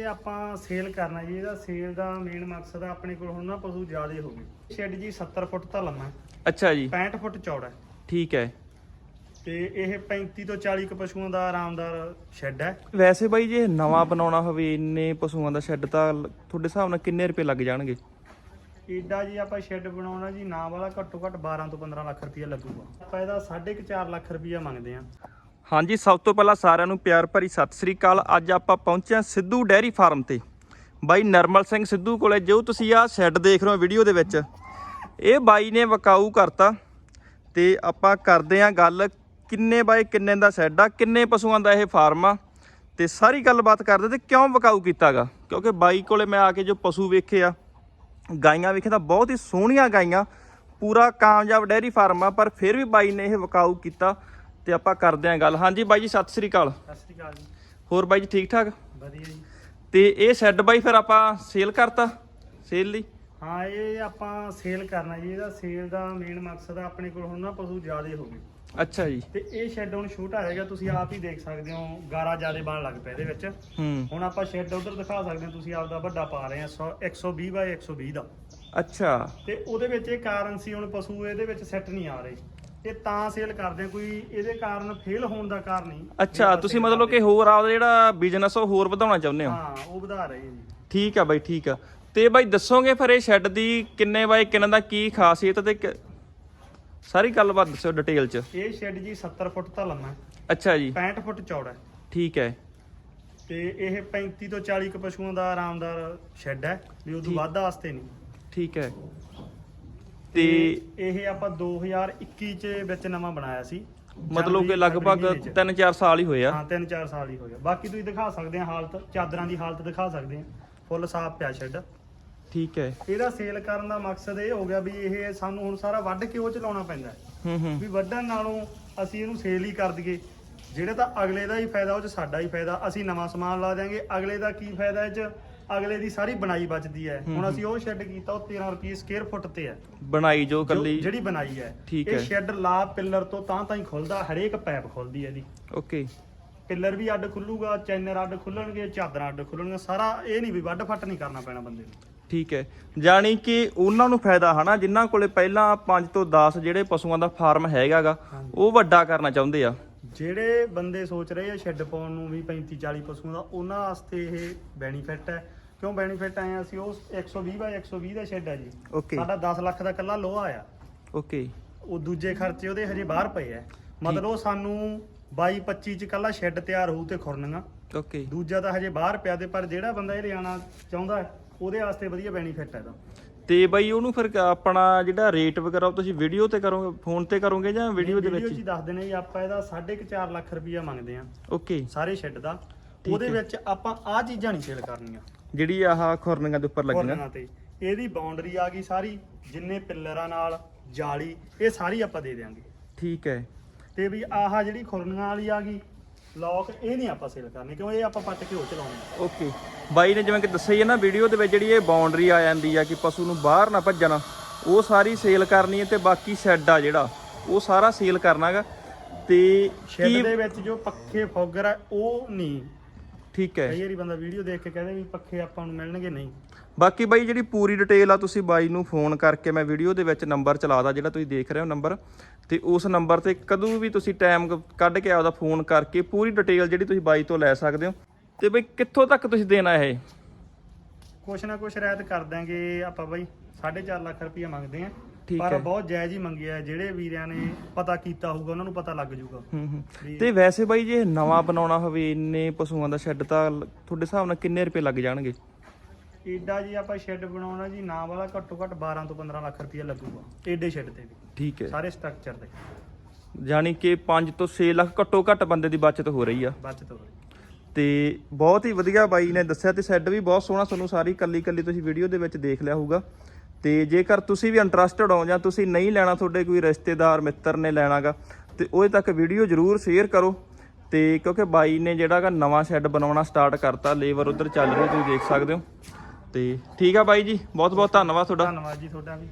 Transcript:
ਇਹ ਆਪਾਂ ਸੇਲ ਕਰਨਾ ਜੀ ਇਹਦਾ ਸੇਲ ਦਾ ਮੇਨ ਮਕਸਦ ਆ ਆਪਣੇ ਕੋਲ ਹੁਣ ਨਾ ਪਸ਼ੂ ਜ਼ਿਆਦੇ ਹੋ ਗਏ। ਸ਼ੈੱਡ ਜੀ 70 ਫੁੱਟ ਤਾਂ ਲੰਮਾ ਹੈ, ਅੱਛਾ ਜੀ। 65 ਫੁੱਟ ਚੌੜਾ ਹੈ। ਠੀਕ ਹੈ। ਤੇ ਇਹ 35 ਤੋਂ 40 ਕੁ ਪਸ਼ੂਆਂ ਦਾ ਆਰਾਮਦਾਰ ਸ਼ੈੱਡ ਹੈ। ਵੈਸੇ ਬਾਈ ਜੇ ਨਵਾਂ ਬਣਾਉਣਾ ਹੋਵੇ ਇੰਨੇ ਪਸ਼ੂਆਂ ਦਾ ਸ਼ੈੱਡ ਤਾਂ ਤੁਹਾਡੇ ਹਿਸਾਬ ਨਾਲ ਕਿੰਨੇ ਰੁਪਏ ਲੱਗ ਜਾਣਗੇ? ਏਡਾ ਜੀ ਆਪਾਂ ਸ਼ੈੱਡ ਬਣਾਉਣਾ ਜੀ ਨਾ ਵਾਲਾ ਘੱਟੋ ਘੱਟ 12 ਤੋਂ 15 ਲੱਖ ਰੁਪਇਆ ਲੱਗੂਗਾ। ਆਪਾਂ ਇਹਦਾ 4.5 ਲੱਖ ਰੁਪਇਆ ਮੰਗਦੇ ਆ ਹਾਂਜੀ, ਸਭ ਤੋਂ ਪਹਿਲਾਂ ਸਾਰਿਆਂ ਨੂੰ ਪਿਆਰ ਭਰੀ ਸਤਿ ਸ੍ਰੀ ਅਕਾਲ। ਅੱਜ ਆਪਾਂ ਪਹੁੰਚੇ ਹਾਂ ਸਿੱਧੂ ਡੈਰੀ ਫਾਰਮ ਤੇ। ਬਾਈ ਨਰਮਲ ਸਿੰਘ ਸਿੱਧੂ ਕੋਲੇ, ਜੋ ਤੁਸੀਂ ਆਹ ਸ਼ੈੱਡ ਦੇਖ ਰਹੇ ਹੋ ਵੀਡੀਓ ਦੇ ਵਿੱਚ, ਇਹ ਬਾਈ ਨੇ ਵਕਾਊ ਕਰਤਾ ਤੇ ਆਪਾਂ ਕਰਦੇ ਹਾਂ ਗੱਲ, ਕਿੰਨੇ ਬਾਈ, ਕਿੰਨੇ ਦਾ ਸ਼ੈੱਡ ਆ, ਕਿੰਨੇ ਪਸ਼ੂਆਂ ਦਾ ਇਹ ਫਾਰਮ ਆ ਤੇ ਸਾਰੀ ਗੱਲਬਾਤ ਕਰਦੇ ਤੇ ਕਿਉਂ ਵਕਾਊ ਕੀਤਾਗਾ? ਕਿਉਂਕਿ ਬਾਈ ਕੋਲੇ ਮੈਂ ਆ ਕੇ ਜੋ ਪਸ਼ੂ ਵੇਖੇ ਆ, ਗਾਈਆਂ ਵੇਖੇ ਤਾਂ ਬਹੁਤ ਹੀ ਸੋਹਣੀਆਂ ਗਾਈਆਂ, ਪੂਰਾ ਕਾਮਯਾਬ ਡੈਰੀ ਫਾਰਮ ਆ, ਪਰ ਫਿਰ ਵੀ ਬਾਈ ਨੇ ਇਹ ਵਕਾਊ ਕੀਤਾ। ਤੇ ਆਪਾਂ ਕਰਦੇ ਆਂ ਗੱਲ। ਹਾਂਜੀ ਬਾਈ ਜੀ ਸਤਿ ਸ੍ਰੀ ਅਕਾਲ। ਸਤਿ ਸ਼੍ਰੀ ਅਕਾਲ ਜੀ। ਹੋਰ ਬਾਈ ਜੀ ਠੀਕ ਠਾਕ? ਵਧੀਆ ਜੀ। ਤੇ ਇਹ ਸ਼ੈੱਡ ਬਾਈ ਫਿਰ ਆਪਾਂ ਸੇਲ ਕਰਤਾ? ਸੇਲ ਲਈ? ਹਾਂ ਇਹ ਆਪਾਂ ਸੇਲ ਕਰਨਾ ਜੀ। ਇਹਦਾ ਸੇਲ ਦਾ ਮੇਨ ਮਕਸਦ ਆ ਆਪਣੇ ਕੋਲ ਹੁਣ ਨਾ ਪਸ਼ੂ ਜ਼ਿਆਦੇ ਹੋ ਗਏ। ਅੱਛਾ ਜੀ। ਤੇ ਇਹ ਸ਼ੈੱਡ ਹੁਣ ਛੋਟਾ ਹੈਗਾ ਤੁਸੀਂ ਆਪ ਹੀ ਦੇਖ ਸਕਦੇ ਹੋ ਗਾਰਾ ਜ਼ਿਆਦੇ ਬਣ ਲੱਗ ਪਿਆ ਇਹਦੇ ਵਿੱਚ। ਹੂੰ। ਹੁਣ ਆਪਾਂ ਸ਼ੈੱਡ ਉਧਰ ਦਿਖਾ ਸਕਦੇ ਹਾਂ ਤੁਸੀਂ ਆਪਦਾ ਵੱਡਾ ਪਾ ਰਹੇ ਆ 100 120 ਬਾਈ 120 ਦਾ। ਅੱਛਾ। ਤੇ ਉਹਦੇ ਵਿੱਚ ਇਹ ਕਾਰਨ ਸੀ ਹੁਣ ਪਸ਼ੂ ਇਹਦੇ ਵਿੱਚ ਸੈੱਟ ਨਹੀਂ ਆ ਰਹੇ। ਇਹ ਤਾਂ ਸੇਲ ਕਰਦੇ ਆ ਕੋਈ ਇਹਦੇ ਕਾਰਨ ਫੇਲ ਹੋਣ ਦਾ ਕਾਰਨ ਨਹੀਂ। ਅੱਛਾ ਤੁਸੀਂ ਮਤਲਬ ਕਿ ਹੋਰ ਆਪਦਾ ਜਿਹੜਾ ਬਿਜ਼ਨਸ ਉਹ ਹੋਰ ਵਧਾਉਣਾ ਚਾਹੁੰਦੇ ਹੋ? ਹਾਂ ਉਹ ਵਧਾ ਰਹੇ ਆ ਜੀ। ਠੀਕ ਆ ਬਾਈ ਠੀਕ ਆ। ਤੇ ਬਾਈ ਦੱਸੋਗੇ ਫਿਰ ਇਹ ਸ਼ੈੱਡ ਦੀ ਕਿੰਨੇ ਬਾਈ ਕਿੰਨੇ ਦਾ ਕੀ ਖਾਸੀਅਤ ਤੇ ਕਿ- ਸਾਰੀ ਗੱਲਬਾਤ ਦੱਸਿਓ ਡਿਟੇਲ ਚ। ਇਹ ਸ਼ੈੱਡ ਜੀ 70 ਫੁੱਟ ਤਾਂ ਲੰਮਾ ਹੈ, ਅੱਛਾ ਜੀ। 65 ਫੁੱਟ ਚੌੜਾ ਹੈ। ਠੀਕ ਹੈ। ਤੇ ਇਹ 35 ਤੋਂ 40 ਕੁ ਪਸ਼ੂਆਂ ਦਾ ਆਰਾਮਦਾਰ ਸ਼ੈੱਡ ਹੈ ਵੀ ਉਦੋਂ। ਵੱਧ ਵਾਸਤੇ ਨਹੀਂ। ਠੀਕ ਹੈ। ਤੇ ਇਹ ਆਪਾਂ 2021 ਚ ਵਿੱਚ ਨਵਾਂ ਬਣਾਇਆ ਸੀ। ਮਤਲਬ ਕਿ ਲਗਭਗ ਫਰਵਰੀ ਮਹੀਨੇ 'ਚ। 3-4 ਸਾਲ ਹੀ ਹੋਏ ਆ। ਹਾਂ 3-4 ਸਾਲ ਹੀ ਹੋਇਆ ਬਾਕੀ ਤੁਸੀਂ ਦਿਖਾ ਸਕਦੇ ਆ ਹਾਲਤ ਚਾਦਰਾਂ ਦੀ ਹਾਲਤ ਦਿਖਾ ਸਕਦੇ ਆ। ਫੁੱਲ ਸਾਫ਼ ਪਿਆ ਸ਼ੈੱਡ ਠੀਕ ਹੈ। ਇਹਦਾ ਸੇਲ ਕਰਨ ਦਾ ਮਕਸਦ ਇਹ ਹੋ ਗਿਆ ਵੀ ਇਹ ਸਾਨੂੰ ਹੁਣ ਸਾਰਾ ਵੱਢ ਕੇ ਉਹ ਚਲਾਉਣਾ ਪੈਂਦਾ ਹੈ। ਹੂੰ ਹੂੰ। ਵੀ ਵੱਢਣ ਨਾਲੋਂ ਅਸੀਂ ਇਹਨੂੰ ਸੇਲ ਹੀ ਕਰ ਦਈਏ। ਜਿਹੜੇ ਤਾਂ ਅਗਲੇ ਦਾ ਹੀ ਫਾਇਦਾ ਉਹ ਚ ਸਾਡਾ ਹੀ ਫਾਇਦਾ। ਅਸੀਂ ਨਵਾਂ ਸਮਾਨ ਲਾ ਦਿਆਂਗੇ। ਅਗਲੇ ਦਾ ਕੀ ਫਾਇਦਾ ਇਹ ਚ? ਅਗਲੇ ਦੀ ਸਾਰੀ ਬਣਾਈ ਬਚਦੀ ਹੈ। ਹੁਣ। ਅਸੀਂ ਉਹ ਸ਼ੈੱਡ ਕੀਤਾ ਉਹ 13 ਰੁਪਏ ਸਕੁਅਰ ਫੁੱਟ ਤੇ ਹੈ। ਬਣਾਈ ਜੋ ਜੋ- ਕੱਲੀ। ਜਿਹੜੀ ਬਣਾਈ ਹੈ। ਠੀਕ ਇਹ ਹੈ। ਸ਼ੈੱਡ ਲਾ ਪਿੱਲਰ ਤੋਂ ਤਾਂ ਤਾਂ ਹੀ ਖੁੱਲਦਾ ਹਰੇਕ ਪੈਪ ਖੁੱਲਦੀ ਹੈ ਇਹਦੀ। ਓਕੇ। ਪਿੱਲਰ ਵੀ ਅੱਡ ਖੁੱਲੂਗਾ ਚੈਨਰ ਅੱਡ ਖੁੱਲਣਗੇ ਚਾਦਰਾਂ ਅੱਡ ਖੁੱਲਣਗੀਆਂ ਸਾਰਾ ਇਹ ਨਹੀਂ ਵੀ ਵੱਢ ਫੱਟ ਨਹੀਂ ਕਰਨਾ ਪੈਣਾ ਬੰਦੇ ਨੂੰ। ਠੀਕ ਹੈ। ਜਾਣੀ ਕਿ ਉਹਨਾਂ ਨੂੰ ਫਾਇਦਾ ਹਨਾ ਜਿਨ੍ਹਾਂ ਕੋਲੇ ਪਹਿਲਾਂ 5 ਤੋਂ 10 ਜਿਹੜੇ ਪਸ਼ੂਆਂ ਦਾ ਫਾਰਮ ਹੈਗਾਗਾ। ਉਹ ਵੱਡਾ ਕਰਨਾ ਚਾਹੁੰਦੇ ਆ। ਜਿਹੜੇ ਬੰਦੇ ਸੋਚ ਰਹੇ ਆ ਸ਼ੈੱਡ ਪਾਉਣ ਨੂੰ ਵੀ 35 40 ਪਸ਼ੂਆਂ ਦਾ ਉਹਨਾਂ ਵਾਸਤੇ ਇਹ ਬੈਨੀਫਿਟ ਹੈ। ਕਿਉਂ ਬੈਨੀਫਿਟ ਆਏ ਅਸੀਂ ਉਹ 120 ਬਾਈ 120 ਦਾ ਸ਼ੈੱਡ ਹੈ ਜੀ। ਸਾਡਾ 10 ਲੱਖ ਦਾ ਕੱਲਾ ਲੋਹਾ ਆ। ਓਕੇ। ਉਹ ਦੂਜੇ ਖਰਚੇ ਉਹਦੇ ਹਜੇ ਬਾਹਰ ਪਏ ਆ। ਮਤਲਬ ਉਹ ਸਾਨੂੰ 22 25 ਚ ਕੱਲਾ ਸ਼ੈੱਡ ਤਿਆਰ ਹੋਊ ਤੇ ਖੁਰਨੀਆਂ ਓਕੇ। ਦੂਜਾ ਤਾਂ ਹਜੇ ਬਾਹਰ ਪਿਆ ਤੇ ਪਰ ਜਿਹੜਾ ਬੰਦਾ ਇਹ ਲਿਆਣਾ ਚਾਹੁੰਦਾ ਹੈ, ਉਹਦੇ ਵਾਸਤੇ ਵਧੀਆ ਬੈਨੀਫਿਟ ਹੈ ਇਹਦਾ। ਤੇ ਬਈ ਉਹਨੂੰ ਫਿਰ ਆਪਣਾ ਜਿਹੜਾ ਰੇਟ ਵਗੈਰਾ ਉਹ ਤੁਸੀਂ ਵੀਡੀਓ ਤੇ ਕਰੋਗੇ ਫੋਨ ਤੇ ਕਰੋਗੇ ਜਾਂ ਵੀਡੀਓ ਦੇ ਵੀਡੀਓ ਵਿੱਚ? ਚ ਹੀ ਦੱਸ ਦਿੰਦੇ ਜੀ ਆਪਾਂ ਇਹਦਾ 4.5 ਲੱਖ ਰੁਪਇਆ ਮੰਗਦੇ ਆ ਓਕੇ ਸਾਰੇ ਸ਼ੈੱਡ ਦਾ। ਉਹਦੇ। ਵਿੱਚ ਆਪਾਂ ਆਹ ਚੀਜ਼ਾਂ ਨਹੀਂ ਸੇਲ ਕਰਨੀਆਂ। ਜਿਹੜੀ ਆਹ ਖੁਰਨੀਆਂ ਦੇ ਉੱਪਰ ਲੱਗੀਆਂ। ਕੋਰਨਰਾਂ ਤੇ। ਇਹਦੀ ਬਾਉਂਡਰੀ ਆ ਗਈ ਸਾਰੀ ਜਿੰਨੇ ਪਿੱਲਰਾਂ ਨਾਲ ਜਾਲੀ ਇਹ ਸਾਰੀ ਆਪਾਂ ਦੇ ਦੇਾਂਗੇ ਠੀਕ ਹੈ। ਤੇ ਵੀ ਆਹ ਜਿਹੜੀ ਖੁਰਨੀਆਂ ਵਾਲੀ ਆ ਗਈ ਲੌਕ ਇਹ ਨਹੀਂ ਆਪਾਂ ਸੇਲ ਕਰਨੀ ਕਿਉਂ ਇਹ ਆਪਾਂ ਪੱਟ ਕੇ ਹੋ ਚਲਾਉਣੇ ਓਕੇ ਬਾਈ ਨੇ ਜਿਵੇਂ ਕਿ ਦੱਸਿਆ ਹੀ ਹੈ ਨਾ ਵੀਡੀਓ ਦੇ ਵਿੱਚ ਜਿਹੜੀ ਇਹ ਬਾਉਂਡਰੀ ਆ ਜਾਂਦੀ ਆ ਕਿ ਪਸ਼ੂ ਨੂੰ ਬਾਹਰ ਨਾ ਭੱਜਣ ਉਹ ਸਾਰੀ ਸੇਲ ਕਰਨੀ ਹੈ ਤੇ ਬਾਕੀ ਸ਼ੈੱਡ ਆ ਜਿਹੜਾ ਉਹ ਸਾਰਾ ਸੇਲ ਕਰਨਾਗਾ ਤੇ ਸ਼ੈੱਡ ਕੀ ਦੇ ਵਿੱਚ ਜੋ ਪੱਖੇ ਫੋਗਰ ਆ ਉਹ ਨਹੀਂ। ਠੀਕ ਹੈ। ਕਈ ਵਾਰੀ ਬੰਦਾ ਵੀਡੀਓ ਦੇਖ ਕੇ ਕਹਿੰਦੇ ਵੀ ਪੱਖੇ ਆਪਾਂ ਨੂੰ ਮਿਲਣਗੇ ਨਹੀਂ। ਬਾਕੀ ਬਾਈ ਜਿਹੜੀ ਪੂਰੀ ਡਿਟੇਲ ਆ ਤੁਸੀਂ ਬਾਈ ਨੂੰ ਫੋਨ ਕਰਕੇ ਮੈਂ ਵੀਡੀਓ ਦੇ ਵਿੱਚ ਨੰਬਰ ਚਲਾਦਾ ਜਿਹੜਾ ਤੁਸੀਂ ਦੇਖ ਰਹੇ ਹੋ ਨੰਬਰ ਤੇ ਉਸ ਨੰਬਰ ਤੇ ਕਦੋਂ ਵੀ ਤੁਸੀਂ ਟਾਈਮ ਕੱਢ ਕੇ ਆਪਦਾ ਫੋਨ ਕਰਕੇ ਪੂਰੀ ਡਿਟੇਲ ਜਿਹੜੀ ਤੁਸੀਂ ਬਾਈ ਤੋਂ ਲੈ ਸਕਦੇ ਹੋ। ਤੇ ਬਈ ਕਿੱਥੋਂ ਤੱਕ ਤੁਸੀਂ ਦੇਣਾ ਇਹ? ਕੁਛ ਨਾ ਕੁਛ ਰਹਿਤ ਕਰ ਦਾਂਗੇ ਆਪਾਂ ਬਾਈ 4.5 ਲੱਖ ਰੁਪਇਆ ਮੰਗਦੇ ਆ ਪਰ। ਬਹੁਤ ਜਾਇਜ਼ ਹੀ ਮੰਗਿਆ। ਜਿਹੜੇ ਵੀਰਿਆਂ ਨੇ ਪਤਾ ਕੀਤਾ ਹੋਊਗਾ ਉਹਨਾਂ ਨੂੰ ਪਤਾ ਲੱਗ ਜਾਊਗਾ। ਤੇ ਵੈਸੇ ਬਾਈ ਜੇ ਨਵਾਂ ਬਣਾਉਣਾ ਹੋਵੇ ਇੰਨੇ ਪਸ਼ੂਆਂ ਦਾ ਸ਼ੈੱਡ ਤਾਂ ਤੁਹਾਡੇ ਹਿਸਾਬ ਨਾਲ ਕਿੰਨੇ ਰੁਪਏ ਲੱਗ ਜਾਣਗੇ? ਏਡਾ ਜੀ ਆਪਾਂ ਸ਼ੈੱਡ ਬਣਾਉਣਾ ਜੀ ਨਾ ਵਾਲਾ ਘੱਟੋ ਘੱਟ 12 ਤੋਂ 15 ਲੱਖ ਰੁਪਇਆ ਲੱਗੂਗਾ ਏਡੇ ਸ਼ੈੱਡ ਤੇ ਵੀ। ਠੀਕ ਹੈ। ਸਾਰੇ ਸਟਰਕਚਰ ਦੇ। ਜਾਣੀ ਕਿ 5 ਤੋਂ 6 ਲੱਖ ਘੱਟੋ ਘੱਟ ਬੰਦੇ ਦੀ ਬਚਤ ਹੋ ਰਹੀ ਆ। ਬਚਤ ਹੋ ਰਹੀ। ਤੇ ਬਹੁਤ ਹੀ ਵਧੀਆ ਬਾਈ ਨੇ ਦੱਸਿਆ ਤੇ ਸ਼ੈੱਡ ਵੀ ਬਹੁਤ ਸੋਹਣਾ ਤੁਹਾਨੂੰ ਸਾਰੀ ਕੱਲੀ ਕੱਲੀ ਤੁਸੀਂ ਵੀਡੀਓ ਦੇ ਵਿੱਚ ਦੇਖ ਲਿਆ ਹੋਊਗਾ। ਤੇ ਜੇਕਰ ਤੁਸੀਂ ਵੀ ਇੰਟਰਸਟਡ ਹੋ ਜਾਂ ਤੁਸੀਂ ਨਹੀਂ ਲੈਣਾ ਤੁਹਾਡੇ ਕੋਈ ਰਿਸ਼ਤੇਦਾਰ ਮਿੱਤਰ ਨੇ ਲੈਣਾਗਾ ਤੇ ਉਹਦੇ ਤੱਕ ਵੀਡੀਓ ਜ਼ਰੂਰ ਸ਼ੇਅਰ ਕਰੋ। ਤੇ ਕਿਉਂਕਿ ਬਾਈ ਨੇ ਜਿਹੜਾਗਾ ਨਵਾਂ ਸ਼ੈੱਡ ਬਣਾਉਣਾ ਸਟਾਰਟ ਕਰਤਾ ਲੇਬਰ ਉਧਰ ਚੱਲ ਰਹੀ ਤੁਸੀਂ ਦੇਖ ਸਕਦੇ ਹੋ। ਤੇ ਠੀਕ ਆ ਬਾਈ ਜੀ ਬਹੁਤ ਬਹੁਤ ਧੰਨਵਾਦ ਤੁਹਾਡਾ। ਧੰਨਵਾਦ ਜੀ ਤੁਹਾਡਾ ਵੀ।